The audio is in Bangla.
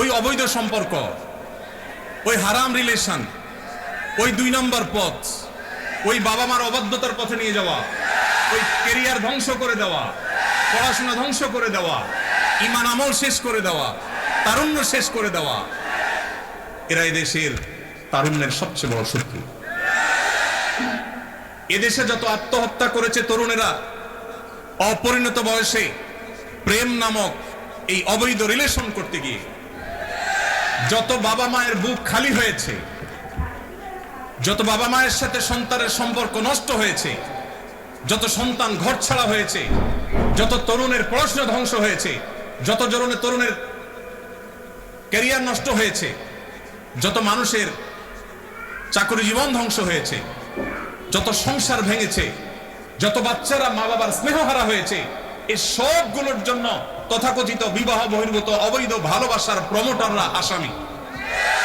ওই অবৈধ সম্পর্ক, ওই হারাম রিলেশন ওই দুই নম্বর পথ, ওই বাবা মার অবাধ্যতার পথে নিয়ে যাওয়া, ওই কেরিয়ার ধ্বংস করে দেওয়া, পড়াশোনা ধ্বংস করে দেওয়া, ইমান আমল শেষ করে দেওয়া, তারুণ্য শেষ করে দেওয়া এরা এদেশের তারুণ্যের সবচেয়ে বড় শত্রু। এদেশে যত আত্মহত্যা করেছে তরুণেরা, অপরিণত বয়সে প্রেম নামক এই অবৈধ রিলেশন করতে গিয়ে যত বাবা মায়ের বুক খালি হয়েছে, যত বাবা মায়ের সাথে সন্তানের সম্পর্ক নষ্ট হয়েছে, যত সন্তান ঘর ছাড়া হয়েছে, যত তরুণের পড়াশোনা ধ্বংস হয়েছে, যত জরুনের তরুণের ক্যারিয়ার নষ্ট হয়েছে, যত মানুষের চাকরি জীবন ধ্বংস হয়েছে, যত সংসার ভেঙেছে, যত বাচ্চারা মা বাবার স্নেহ হারা হয়েছে এই সবগুলোর জন্য তথাকথিত বিবাহ বহির্ভূত অবৈধ ভালোবাসার প্রমোটাররা আসামি।